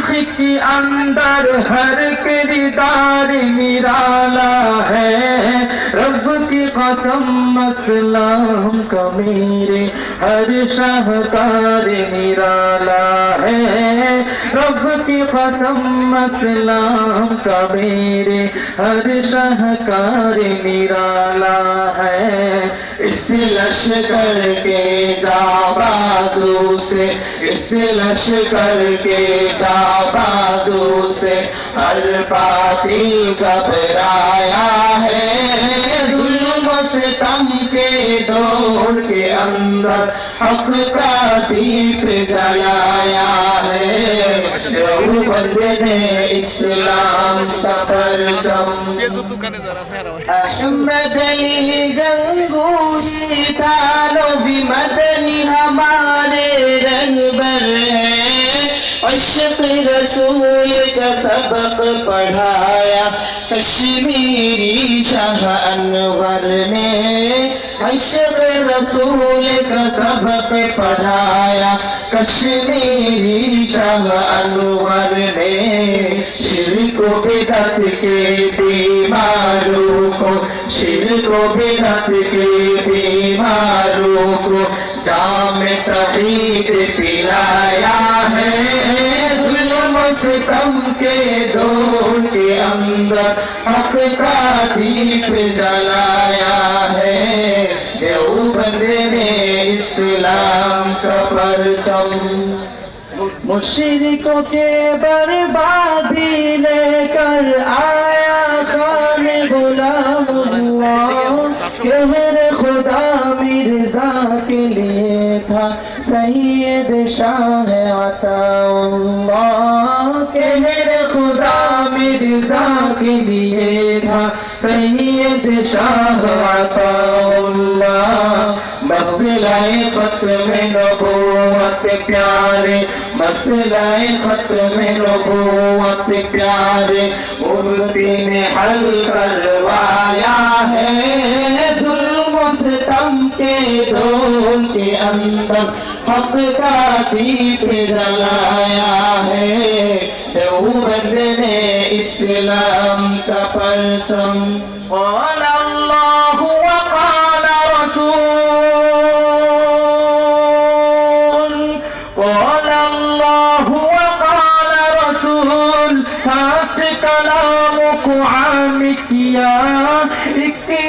تاریخ کے اندر ہر کردار نرالا ہے۔ رب کی قسم مسئلہ ہم کا میرے ہر شاہکار نرالا ہے۔ رب کی قسم مسئلہ ہم کا میرے ہر شاہکار نرالا ہے۔ اس لشکر کے دار جابازو سے اس لشکر کے جابازو سے ہر پاتی گھبرایا ہے۔ ظلم سے تم کے دور کے اندر حق کا دیپ جلایا ہے۔ رو بندے نے اسلام کا پرچم احمد علی گنگوہی تالو بھی مدنی ہمارے سبق پڑھایا، کشمیری شاہ انور نے عشق رسول کا سبق پڑھایا، کشمیری شاہ انور نے شرک و بدت کے بیماروں کو، شرک و بدت کے بیماروں کو جام تحید پلایا ہے۔ ستم کے دور کے اندر حق کا دیپ جلایا ہے۔ دیوبند نے اسلام کا پرچم مشرکوں کے بربادی لے کر آیا خان غلام ہوا۔ کہر خدا مرزا کے لیے تھا سید شاہ عطا اللہ۔ مرزا کے لیے تھا۔ سید شاہ عطا اللہ مسئلہ ختم نبوت پیارے۔ مسئلہ ختم نبوت پیارے۔ مفتی نے حل کروایا ہے۔ ظلم و ستم کے دور کے اندر۔ حق کا دیپ جلایا ہے۔ دیوبند نے اسلام کا پرچم۔ اور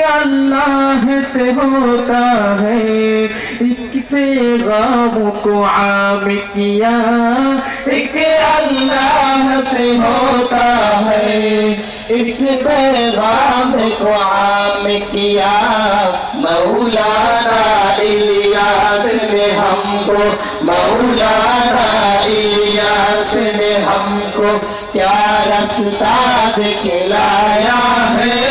اللہ سے ہوتا ہے ایک پیغام کو عام کیا ایک اللہ سے ہوتا ہے اس پیغام کو عام کیا مولانا الیاس نے ہم کو مولانا الیاس نے ہم کو کیا رستہ دکھلایا ہے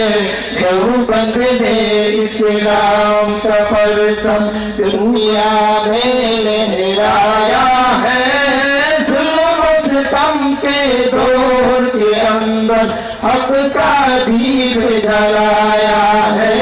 دنیا میں لے لہرایا ہے۔ ظلم و ستم کے دور کے اندر حق کا دیپ جلایا ہے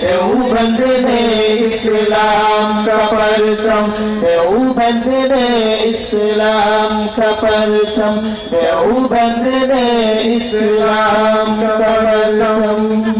دیوبند نے اسلام کا پرچم دیوبند نے اسلام کا پرچم دیوبند نے اسلام کا پرچم